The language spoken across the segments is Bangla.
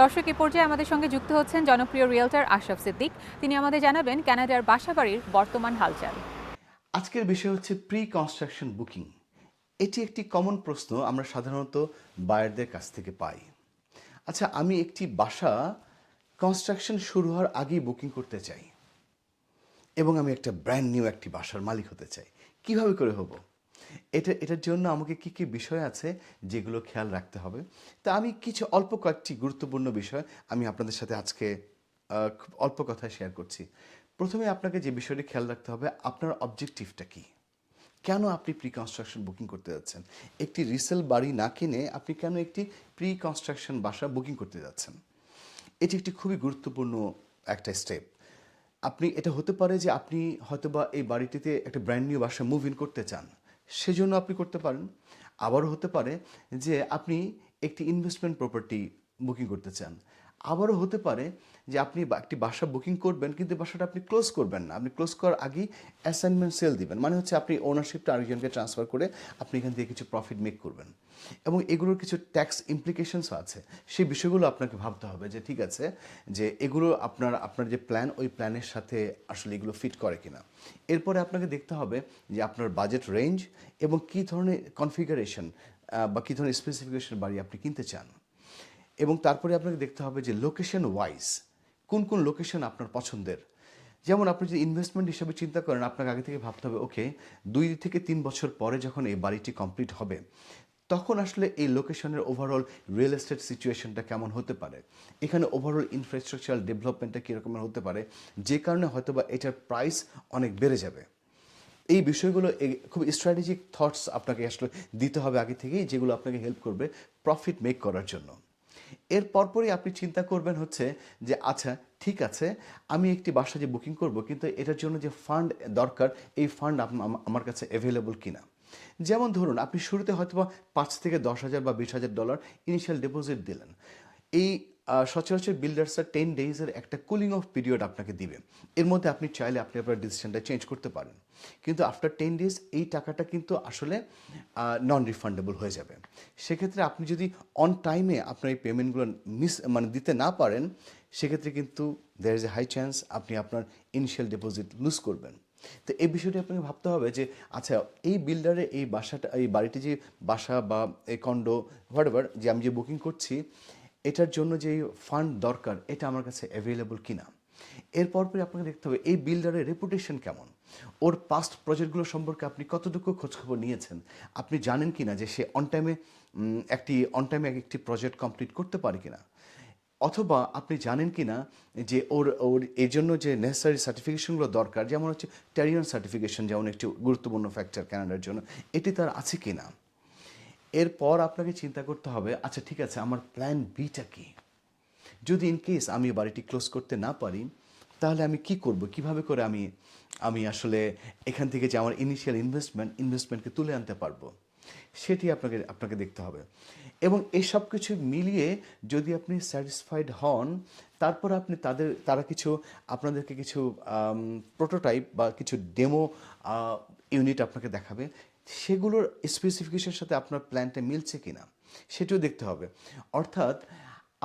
দর্শক, এ পর্যায়ে আমাদের সঙ্গে যুক্ত হচ্ছেন জনপ্রিয় রিয়েলটার আশরাফ সিদ্দিক। তিনি আমাদের জানাবেন কানাডার বাসাবাড়ির বর্তমান হালচাল। আজকের বিষয় হচ্ছে প্রি কনস্ট্রাকশন বুকিং এটি একটি কমন প্রশ্ন আমরা সাধারণত বায়ারদের কাছ থেকে পাই। আচ্ছা আমি একটি বাসা কনস্ট্রাকশন শুরু হওয়ার আগেই বুকিং করতে চাই এবং আমি একটা ব্র্যান্ড নিউ একটি বাসার মালিক হতে চাই। কীভাবে করে হব? এটা, এটার জন্য আমাকে কি কি বিষয় আছে যেগুলো খেয়াল রাখতে হবে? তা আমি কিছু অল্প কয়েকটি গুরুত্বপূর্ণ বিষয় আমি আপনাদের সাথে আজকে খুব অল্প কথায় শেয়ার করছি। প্রথমে আপনাকে যে বিষয়টি খেয়াল রাখতে হবে, আপনার অবজেক্টিভটা কি? কেন আপনি প্রি কনস্ট্রাকশন বুকিং করতে যাচ্ছেন? একটি রিসেল বাড়ি না কিনে আপনি কেন একটি প্রি কনস্ট্রাকশন বাসা বুকিং করতে যাচ্ছেন? এটি একটি খুবই গুরুত্বপূর্ণ একটা স্টেপ আপনি, এটা হতে পারে যে আপনি হয়তোবা এই বাড়িটিতে একটা ব্র্যান্ড নিউ বাসা মুভ ইন করতে চান। সেজন্য আপনি করতে পারেন। আবারও হতে পারে যে আপনি একটি ইনভেস্টমেন্ট প্রপার্টি বুকিং করতে চান। আবারও হতে পারে যে আপনি একটি বাসা বুকিং করবেন, কিন্তু বাসাটা আপনি ক্লোজ করবেন না। আপনি ক্লোজ করার আগেই অ্যাসাইনমেন্ট সেল দিবেন। মানে হচ্ছে আপনি ওনারশিপটা আরেকজনকে ট্রান্সফার করে আপনি এখান থেকে কিছু প্রফিট মেক করবেন। এবং এগুলোর কিছু ট্যাক্স ইমপ্লিকেশনসও আছে। সেই বিষয়গুলো আপনাকে ভাবতে হবে যে, ঠিক আছে, যে এগুলো আপনার আপনার যে প্ল্যান ওই প্ল্যানের সাথে আসলে এগুলো ফিট করে কিনা। এরপরে আপনাকে দেখতে হবে যে আপনার বাজেট রেঞ্জ এবং কী ধরনের কনফিগারেশন বা কী ধরনের স্পেসিফিকেশন বাড়ি আপনি কিনতে চান। এবং তারপরে আপনাকে দেখতে হবে যে লোকেশন ওয়াইজ কোন কোন লোকেশন আপনার পছন্দের। যেমন আপনি যদি ইনভেস্টমেন্ট হিসেবে চিন্তা করেন, আপনাকে আগে থেকে ভাবতে হবে ওকে দুই থেকে তিন বছর পরে যখন এই বাড়িটি কমপ্লিট হবে, তখন আসলে এই লোকেশনের ওভারঅল রিয়েল এস্টেট সিচুয়েশনটা কেমন হতে পারে? এখানে ওভারঅল ইনফ্রাস্ট্রাকচারাল ডেভেলপমেন্টটা কীরকমের হতে পারে? যে কারণে হয়তোবা এটার প্রাইস অনেক বেড়ে যাবে। এই বিষয়গুলো খুব স্ট্র্যাটেজিক থটস আপনাকে আসলে দিতে হবে আগে থেকেই, যেগুলো আপনাকে হেল্প করবে প্রফিট মেক করার জন্য। এর পরপরই আপনি চিন্তা করবেন হচ্ছে যে আচ্ছা ঠিক আছে, আমি একটি বাসা যে বুকিং করব, কিন্তু এটার জন্য যে ফান্ড দরকার, এই ফান্ড আমার কাছে অ্যাভেলেবল কিনা? যেমন ধরুন, আপনি শুরুতে হয়তো পাঁচ থেকে দশ হাজার বা বিশ হাজার ডলার ইনিশিয়াল ডিপোজিট দিলেন। এই সচরাচর বিল্ডার্সরা টেন ডেইজের একটা কুলিং অফ পিরিয়ড আপনাকে দিবে। এর মধ্যে আপনি চাইলে আপনি আপনার ডিসিশনটা চেঞ্জ করতে পারেন। কিন্তু আফটার টেন ডেজ এই টাকাটা কিন্তু আসলে নন রিফান্ডেবল হয়ে যাবে। সেক্ষেত্রে আপনি যদি অন টাইমে আপনার এই পেমেন্টগুলো মিস মানে দিতে না পারেন, সেক্ষেত্রে কিন্তু there is a high chance আপনি আপনার ইনিশিয়াল ডিপোজিট লুজ করবেন। তো এই বিষয়টি আপনাকে ভাবতে হবে যে আচ্ছা এই বিল্ডারে এই বাসাটা, এই বাড়িটি যে বাসা বা এই কন্ডো হোয়াট যে আমি যে বুকিং করছি এটার জন্য যে ফান্ড দরকার, এটা আমার কাছে অ্যাভেলেবল কিনা? এরপর পরে আপনাকে দেখতে হবে, এই বিল্ডারের রেপুটেশন কেমন? ওর পাস্ট প্রজেক্টগুলো সম্পর্কে আপনি কতটুকু খোঁজখবর নিয়েছেন? আপনি জানেন কিনা যে সে অন টাইমে একটি অন টাইমে একটি প্রজেক্ট কমপ্লিট করতে পারে কিনা? অথবা আপনি জানেন কি না যে ওর ওর এই জন্য যে নেসেসারি সার্টিফিকেশনগুলো দরকার, যেমন হচ্ছে ট্যারিয়ান সার্টিফিকেশন যেমন একটি গুরুত্বপূর্ণ ফ্যাক্টর ক্যানাডার জন্য, এটি তার আছে কি না এরপর আপনাকে চিন্তা করতে হবে আচ্ছা ঠিক আছে, আমার প্ল্যান বিটা কি? যদি ইন কেস আমি বাড়িটি ক্লোজ করতে না পারি, তাহলে আমি কি করব? কীভাবে করে আমি আমি আসলে এখান থেকে যে আমার ইনিশিয়াল ইনভেস্টমেন্ট ইনভেস্টমেন্টকে তুলে আনতে পারব? সেটি আপনাকে আপনাকে দেখতে হবে। এবং এই সব কিছু মিলিয়ে যদি আপনি স্যাটিসফাইড হন, তারপর আপনি তাদের, তারা কিছু, আপনাদেরকে কিছু প্রোটোটাইপ বা কিছু ডেমো ইউনিট আপনাকে দেখাবে। সেগুলোর স্পেসিফিকেশনের সাথে আপনার প্ল্যানটা মিলছে কিনা, সেটাও দেখতে হবে। অর্থাৎ,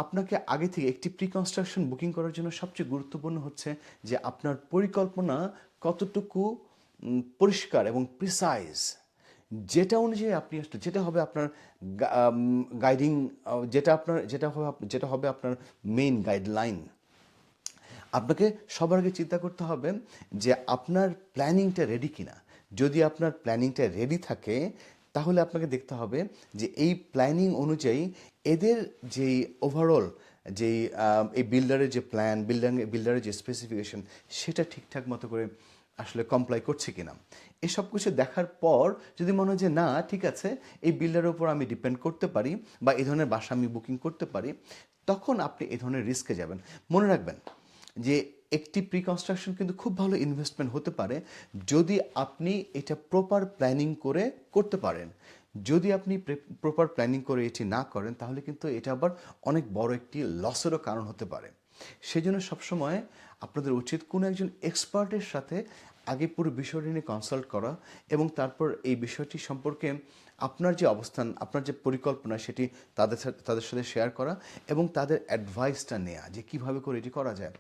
আপনাকে আগে থেকে একটি প্রি কনস্ট্রাকশন বুকিং করার জন্য সবচেয়ে গুরুত্বপূর্ণ হচ্ছে যে আপনার পরিকল্পনা কতটুকু পরিষ্কার এবং প্রিসাইজ যেটা অনুযায়ী আপনি আসলে, যেটা হবে আপনার গাইডিং যেটা আপনার, যেটা হবে যেটা হবে আপনার মেইন গাইডলাইন আপনাকে সবার আগে চিন্তা করতে হবে যে আপনার প্ল্যানিংটা রেডি কিনা। যদি আপনার প্ল্যানিংটা রেডি থাকে, তাহলে আপনাকে দেখতে হবে যে এই প্ল্যানিং অনুযায়ী এদের যেই ওভারঅল যেই এই বিল্ডারের যে প্ল্যান বিল্ডার বিল্ডারের যে স্পেসিফিকেশন সেটা ঠিকঠাক মতো করে আসলে কমপ্লাই করছে কিনা। এসব কিছু দেখার পর যদি মনে হয় যে না, ঠিক আছে, এই বিল্ডারের উপর আমি ডিপেন্ড করতে পারি বা এই ধরনের বাসা আমি বুকিং করতে পারি, তখন আপনি এই ধরনের রিস্কে যাবেন। মনে রাখবেন যে একটি প্রি কনস্ট্রাকশন কিন্তু খুব ভালো ইনভেস্টমেন্ট হতে পারে যদি আপনি এটা প্রপার প্ল্যানিং করে করতে পারেন। যদি আপনি প্রপার প্ল্যানিং করে এটি না করেন, তাহলে কিন্তু এটা আবার অনেক বড় একটি লসেরও কারণ হতে পারে। সেজন্য সবসময় আপনাদের উচিত কোনো একজন এক্সপার্টের সাথে আগে পুরো বিষয়টি নিয়ে কনসাল্ট করা এবং তারপর এই বিষয়টি সম্পর্কে আপনার যে অবস্থান, আপনার যে পরিকল্পনা সেটি তাদের তাদের সাথে শেয়ার করা এবং তাদের অ্যাডভাইসটা নেওয়া যে কীভাবে করে এটি করা যায়।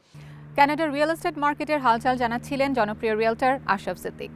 কানাডার রিয়েল এস্টেট মার্কেটের হালচাল জানাচ্ছিলেন জনপ্রিয় রিয়েলটার আশরাফ সিদ্দিক।